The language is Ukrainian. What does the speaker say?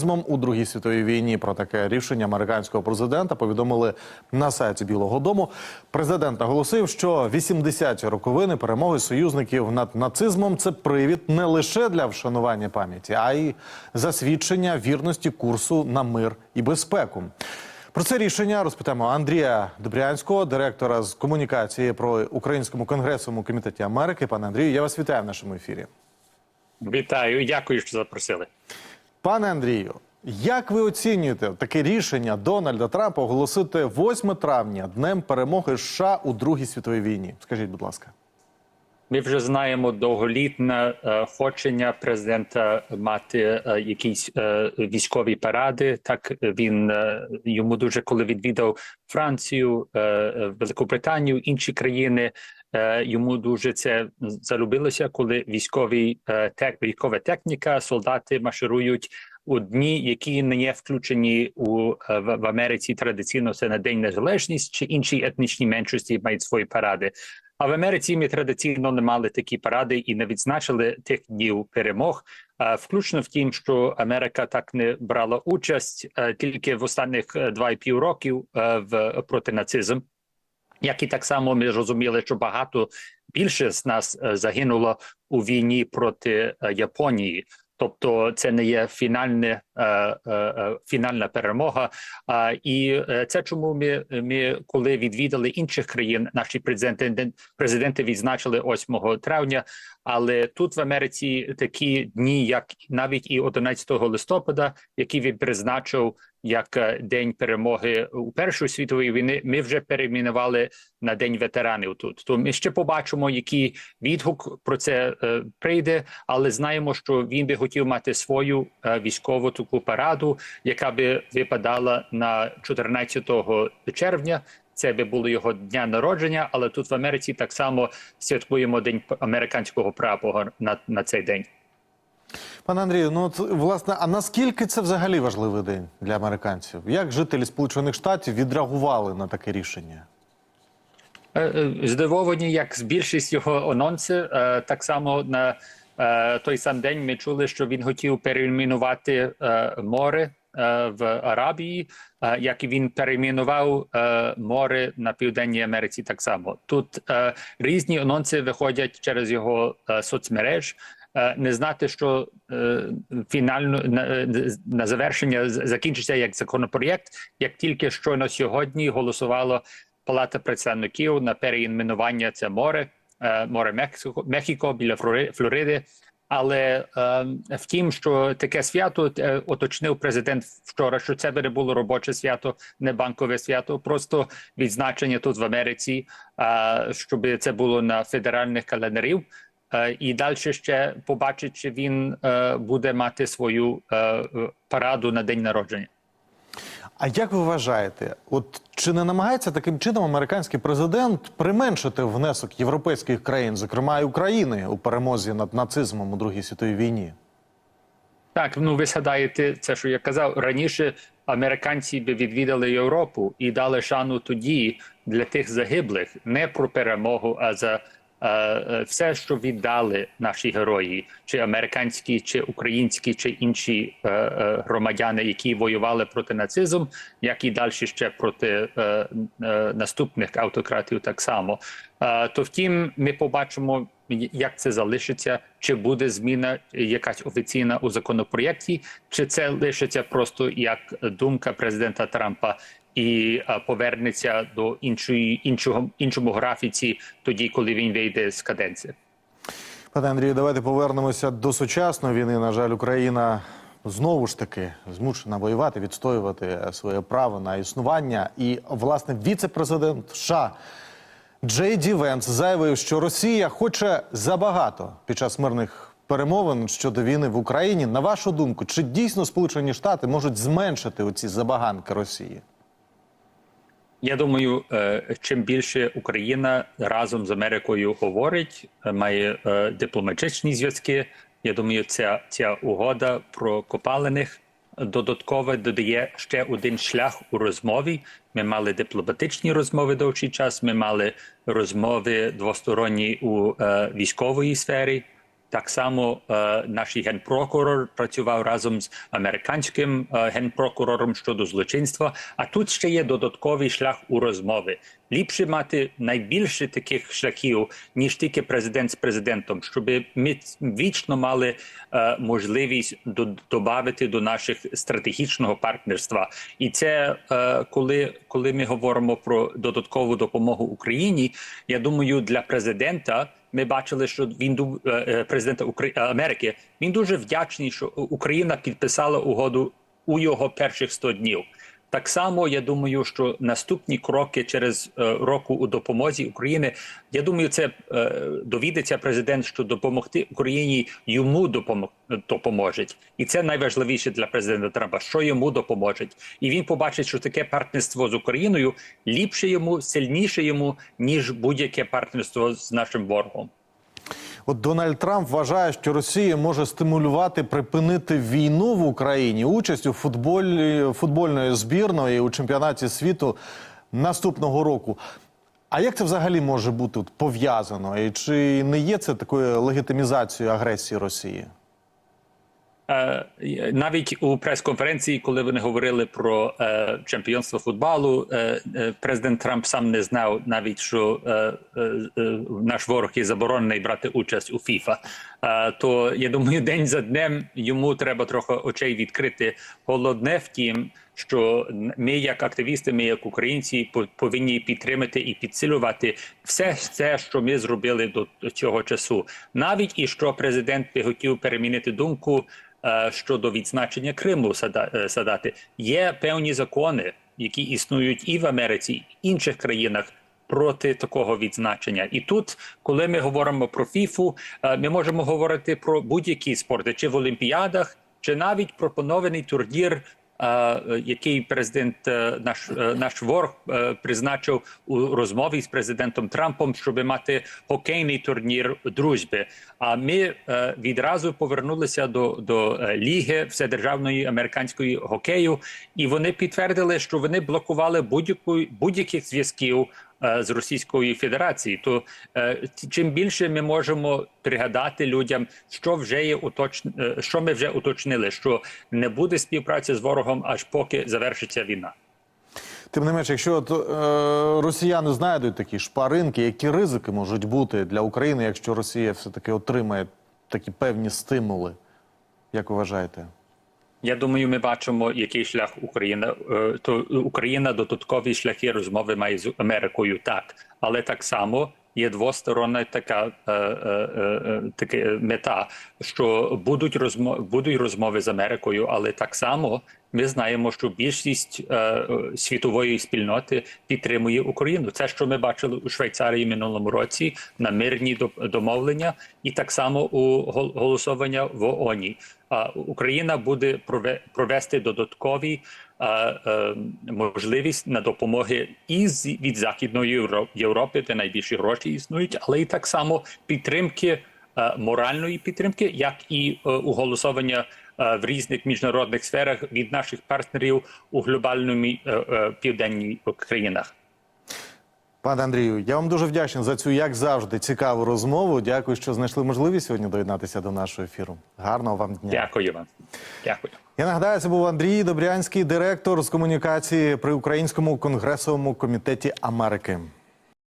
Змом у другій світовій війні про таке рішення американського президента повідомили на сайті Білого Дому. Президент наголосив, що 80-ті роковини перемоги союзників над нацизмом це привід не лише для вшанування пам'яті, а й засвідчення вірності курсу на мир і безпеку. Про це рішення розпитаємо Андрія Добрянського, директора з комунікації про українському конгресовому комітеті Америки. Пане Андрію, я вас вітаю в нашому ефірі. Вітаю, дякую, що запросили. Пане Андрію, як ви оцінюєте таке рішення Дональда Трампа оголосити 8 травня днем перемоги США у Другій світовій війні? Скажіть, будь ласка. Ми вже знаємо довголітне е, хочення президента мати е, якісь е, військові паради. Так він е, йому дуже коли відвідав Францію, е, Великобританію, інші країни. Е, Йому дуже це залюбилося, коли військові е, тек, військова техніка, солдати марширують у дні, які не є включені у е, в, в Америці. Традиційно це на День Незалежності чи інші етнічні меншості мають свої паради. А в Америці ми традиційно не мали такі паради і не відзначили тих днів перемог. Включно в тім, що Америка так не брала участь тільки в останніх два і пів років в проти нацизм. Як і так само ми розуміли, що багато більше з нас е, загинуло у війні проти е, Японії. Тобто це не є фінальне, е, фінальна перемога. І це чому ми, ми, коли відвідали інших країн, наші президенти, президенти відзначили 8 травня. Але тут в Америці такі дні, як навіть і 11 листопада, які він призначив як е, день перемоги у Першої світової війни, ми вже перейменували на день ветеранів. Тут то ми ще побачимо, який відгук про це е, прийде, але знаємо, що він би хотів мати свою е, військову таку параду, яка би випадала на 14 червня. Це би було його дня народження, але тут в Америці так само святкуємо день американського прапора на, на цей день. Пане Андрію, ну власне, а наскільки це взагалі важливий день для американців? Як жителі Сполучених Штатів відреагували на таке рішення? Е, е, Здивовані, як більшість його анонси, е, так само на той сам день ми чули, що він хотів перейменувати море в Арабії, як і він перейменував море на південній Америці. Так само тут різні анонси виходять через його соцмереж. Е, Не знати, що е, фінально на, на завершення закінчиться як законопроєкт, як тільки що на сьогодні голосувало Палата представників на переіменування це море, е, море Мексико, Мехіко біля Флори- Флориди. Але е, втім, що таке свято е, уточнив президент вчора, що це би не було робоче свято, не банкове свято, просто відзначення тут в Америці, е, щоб це було на федеральних календарів. І далі ще побачить, чи він буде мати свою параду на день народження. А як ви вважаєте, от чи не намагається таким чином американський президент применшити внесок європейських країн, зокрема і України, у перемозі над нацизмом у Другій світовій війні? Так, ну ви згадаєте це, що я казав раніше. Американці би відвідали Європу і дали шану тоді для тих загиблих не про перемогу, а за все, що віддали наші герої, чи американські, чи українські, чи інші е, е, громадяни, які воювали проти нацизму, як і далі ще проти е, е, наступних автократів, так само. Е, то втім, ми побачимо, як це залишиться, чи буде зміна якась офіційна у законопроєкті, чи це лишиться просто як думка президента Трампа і е, повернеться до іншої іншого іншому графіці, тоді коли він вийде з каденції. Пане Андрію, давайте повернемося до сучасної війни. На жаль, Україна знову ж таки змушена воювати, відстоювати своє право на існування. І власне віце-президент США Джей Ді Венс заявив, що Росія хоче забагато під час мирних перемовин щодо війни в Україні. На вашу думку, чи дійсно Сполучені Штати можуть зменшити оці забаганки Росії? Я думаю, е, чим більше Україна разом з Америкою говорить, е, має е, дипломатичні зв'язки. Я думаю, ця ця угода про копалиних додатково додає ще один шлях у розмові. Ми мали дипломатичні розмови довший час. Ми мали розмови двосторонні у військовій сфері. Так само е, наш генпрокурор працював разом з американським е, генпрокурором щодо злочинства. А тут ще є додатковий шлях у розмови. Ліпше мати найбільше таких шляхів, ніж тільки президент з президентом, щоб ми вічно мали е, можливість додати до наших стратегічного партнерства. І це е, коли, коли ми говоримо про додаткову допомогу Україні. Я думаю, для президента. Ми бачили, що він е, е, президента е, Америки. Він дуже вдячний, що Україна підписала угоду у його перших 100 днів. Так само я думаю, що наступні кроки через е, року у допомозі України. Я думаю, це е, довідеться президент, що допомогти Україні йому допоможуть, і це найважливіше для президента Трампа, що йому допоможуть, і він побачить, що таке партнерство з Україною ліпше йому, сильніше йому ніж будь-яке партнерство з нашим ворогом. От Дональд Трамп вважає, що Росія може стимулювати припинити війну в Україні участь у футболі футбольної збірної у чемпіонаті світу наступного року. А як це взагалі може бути пов'язано? І чи не є це такою легітимізацією агресії Росії? Е, навіть у прес-конференції, коли вони говорили про е, чемпіонство футболу, е, е, президент Трамп сам не знав навіть, що е, е, е, наш ворог є заборонений брати участь у ФІФА. Е, то я думаю, день за днем йому треба трохи очей відкрити. Головне втім, що ми, як активісти, ми як українці, по- повинні підтримати і підсилювати все це, що ми зробили до цього часу. Навіть і що президент би хотів перемінити думку щодо відзначення Криму е, садати. Є певні закони, які існують і в Америці, і в інших країнах. Проти такого відзначення, і тут, коли ми говоримо про ФІФУ, е, ми можемо говорити про будь-які спорти, чи в Олімпіадах, чи навіть пропонований турнір, е, е, який президент е, наш е, наш ворог е, призначив у розмові з президентом Трампом, щоб мати хокейний турнір дружби. А ми е, відразу повернулися до, до е, ліги вседержавної американської хокею, і вони підтвердили, що вони блокували будь-яку будь-яких зв'язків е, з Російською Федерацією. То е, чим більше ми можемо пригадати людям, що вже є уточн... е, що ми вже уточнили, що не буде співпраці з ворогом, аж поки завершиться війна. Тим не менше, якщо от, е, росіяни знайдуть такі шпаринки, які ризики можуть бути для України, якщо Росія все-таки отримає такі певні стимули, як вважаєте? Я думаю, ми бачимо, який шлях Україна е, то Україна додаткові шляхи розмови має з Америкою, так але так само є двосторонна така е, е, е, таке мета, що будуть розмови, будуть розмови з Америкою, але так само ми знаємо, що більшість е, е, світової спільноти підтримує Україну. Це що ми бачили у Швейцарії минулому році на мирні до- домовлення, і так само у голосування в ООНі. Україна буде прове- провести додаткові е, е, можливість на допомоги і від Західної Європи, де найбільші гроші існують, але і так само підтримки е, моральної підтримки, як і у голосування е, в різних міжнародних сферах від наших партнерів у глобальному південній країнах. Пане Андрію, я вам дуже вдячний за цю, як завжди, цікаву розмову. Дякую, що знайшли можливість сьогодні доєднатися до нашого ефіру. Гарного вам дня. Дякую вам. Дякую. Я нагадаю, це був Андрій Добрянський, директор з комунікації при Українському конгресовому комітеті Америки.